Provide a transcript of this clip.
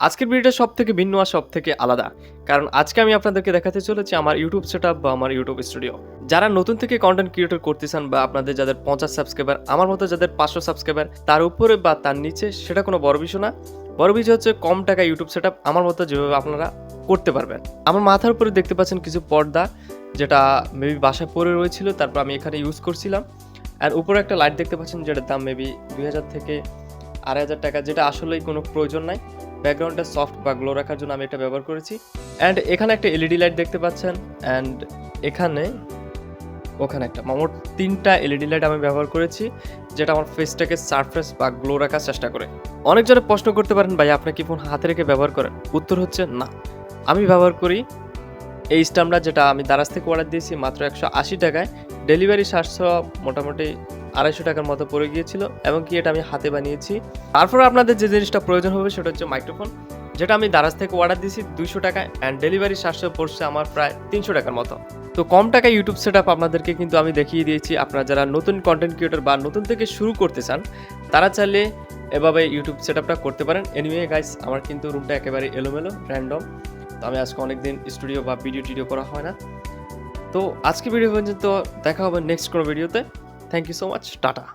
আজকের ভিডিওটা সব থেকে ভিন্ন আর সব থেকে আলাদা। কারণ আজকে আমি আপনাদেরকে দেখাতে চলেছি আমার ইউটিউব সেট বা আমার ইউটিউব স্টুডিও যারা নতুন থেকে কন্টেন্ট ক্রিয়েটর করতে চান বা আপনাদের যাদের পঞ্চাশ সাবস্ক্রাইবার আমার মতো যাদের পাঁচশো সাবস্ক্রাইবার তার উপরে বা তার নিচে সেটা কোনো বড় বিষয় না। বড় বিষয় হচ্ছে কম টাকা ইউটিউব সেট আমার মতো যেভাবে আপনারা করতে পারবেন। আমার মাথার উপরে দেখতে পাচ্ছেন কিছু পর্দা, যেটা মেবি বাসায় পরে রয়েছিল, তারপর আমি এখানে ইউজ করছিলাম। আর উপরে একটা লাইট দেখতে পাচ্ছেন, যেটার দাম মেবি দুই হাজার থেকে আড়াই হাজার টাকা, যেটা আসলেই কোনো প্রয়োজন নাই। ব্যাকগ্রাউন্ডটা সফট বা গ্লো রাখার জন্য আমি এটা ব্যবহার করেছি। অ্যান্ড এখানে একটা এলইডি লাইট দেখতে পাচ্ছেন। অ্যান্ড এখানে, ওখানে একটা মোট তিনটা এলইডি লাইট আমি ব্যবহার করেছি, যেটা আমার ফেসটাকে সারফেস বা গ্লো রাখার চেষ্টা করে। অনেকজনে প্রশ্ন করতে পারেন, ভাই, আপনি কি ফোন হাতে রেখে ব্যবহার করেন? উত্তর হচ্ছে, না। আমি ব্যবহার করি এই স্টামটা যেটা আমি দারাজ থেকে অর্ডার দিয়েছি মাত্র একশো আশি টাকায়। ডেলিভারি সাতশো মোটামুটি আড়াইশো টাকার মতো পড়ে গিয়েছিল এবং কি এটা আমি হাতে বানিয়েছি। তারপর আপনাদের যে জিনিসটা প্রয়োজন হবে সেটা হচ্ছে মাইক্রোফোন যেটা আমি দারাজ থেকে অর্ডার দিয়েছি দুইশো টাকায় অ্যান্ড ডেলিভারি সাতশো পড়ছে আমার প্রায় তিনশো টাকার মতো। তো কম টাকায় ইউটিউব সেট আপনাদেরকে কিন্তু আমি দেখিয়ে দিয়েছি। আপনারা যারা নতুন কন্টেন্ট ক্রিয়েটর বা নতুন থেকে শুরু করতে চান, তারা চাইলে এভাবে ইউটিউব সেট করতে পারেন। এনিওয়ে গাইস আমার কিন্তু রুমটা একেবারে এলোমেলো র্যান্ডম তো আমি আজকে অনেকদিন স্টুডিও বা ভিডিও টিডিও করা হয় না। তো আজকে ভিডিও পর্যন্ত দেখা হবে নেক্সট কোনো ভিডিওতে thank you so much tata